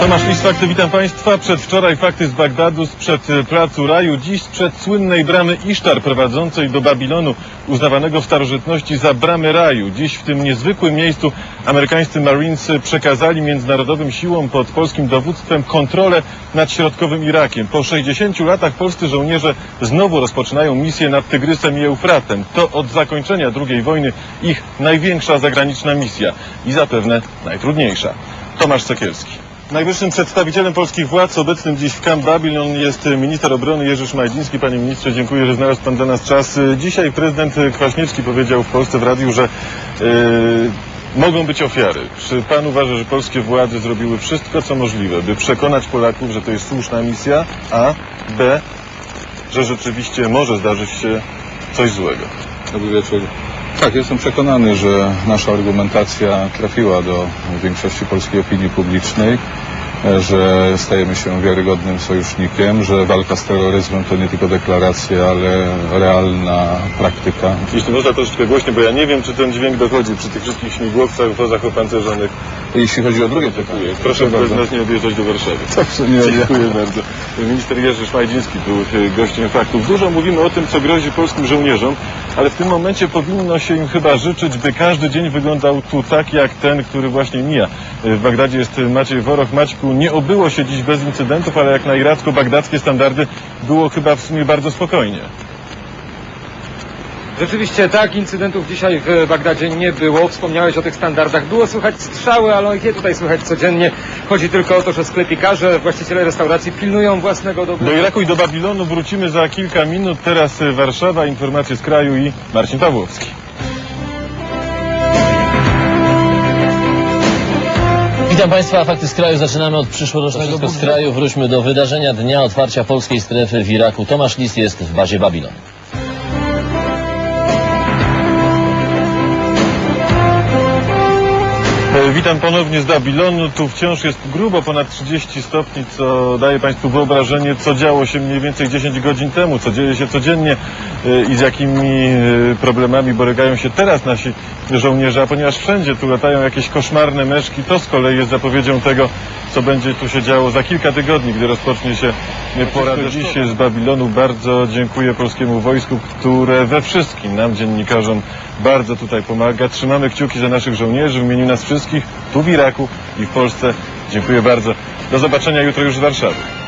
Tomasz Lis, Fakty, witam Państwa. Przedwczoraj fakty z Bagdadu, sprzed e, Placu Raju, dziś sprzed słynnej bramy Isztar prowadzącej do Babilonu, uznawanego w starożytności za bramę Raju. Dziś w tym niezwykłym miejscu amerykańscy Marines przekazali międzynarodowym siłom pod polskim dowództwem kontrolę nad środkowym Irakiem. Po 60 latach polscy żołnierze znowu rozpoczynają misję nad Tygrysem i Eufratem. To od zakończenia II wojny ich największa zagraniczna misja i zapewne najtrudniejsza. Tomasz Sekielski. Najwyższym przedstawicielem polskich władz obecnym dziś w Camp Babylon jest minister obrony Jerzy Szmajdziński. Panie ministrze, dziękuję, że znalazł pan dla nas czas. Dzisiaj prezydent Kwaśniewski powiedział w Polsce w radiu, że yy, mogą być ofiary. Czy pan uważa, że polskie władze zrobiły wszystko, co możliwe, by przekonać Polaków, że to jest słuszna misja, a b, że rzeczywiście może zdarzyć się coś złego? Dobry wieczór. Tak, jestem przekonany, że nasza argumentacja trafiła do większości polskiej opinii publicznej, że stajemy się wiarygodnym sojusznikiem, że walka z terroryzmem to nie tylko deklaracja, ale realna praktyka. Jeśli można troszeczkę głośniej, bo ja nie wiem, czy ten dźwięk dochodzi przy tych wszystkich śmigłowcach, wozach opancerzonych. Jeśli chodzi o drugie pytanie, Proszę bardzo. nas nie odjeżdżać do Warszawy. Dobrze, nie, nie. Dziękuję bardzo. Minister Jerzy Szmajdziński był e, gościem faktów. Dużo mówimy o tym, co grozi polskim żołnierzom, ale w tym momencie powinno się im chyba życzyć, by każdy dzień wyglądał tu tak, jak ten, który właśnie mija. E, W Bagdadzie jest Maciej Woroch. Maćku, nie obyło się dziś bez incydentów, ale jak na iracko-bagdadzkie standardy było chyba w sumie bardzo spokojnie. Rzeczywiście tak, incydentów dzisiaj w Bagdadzie nie było. Wspomniałeś o tych standardach. Było słychać strzały, ale ich nie tutaj słychać codziennie. Chodzi tylko o to, że sklepikarze, właściciele restauracji pilnują własnego dobra. Do Iraku i do Babilonu wrócimy za kilka minut. Teraz Warszawa, informacje z kraju i Marcin Pawłowski. Witam Państwa, fakty z kraju. Zaczynamy od przyszłorocznego z kraju. Wróćmy do wydarzenia dnia otwarcia polskiej strefy w Iraku. Tomasz Lis jest w bazie Babilon. Witam ponownie z Babilonu. Tu wciąż jest grubo ponad 30 stopni, co daje Państwu wyobrażenie, co działo się mniej więcej 10 godzin temu, co dzieje się codziennie e, i z jakimi e, problemami borykają się teraz nasi żołnierze, a ponieważ wszędzie tu latają jakieś koszmarne meszki, to z kolei jest zapowiedzią tego, co będzie tu się działo za kilka tygodni, gdy rozpocznie się e, pora dziś z Babilonu. Bardzo dziękuję polskiemu wojsku, które we wszystkim nam, dziennikarzom, bardzo tutaj pomaga. Trzymamy kciuki za naszych żołnierzy w imieniu nas wszystkich, tu w Iraku i w Polsce. Dziękuję bardzo. Do zobaczenia jutro już z Warszawy.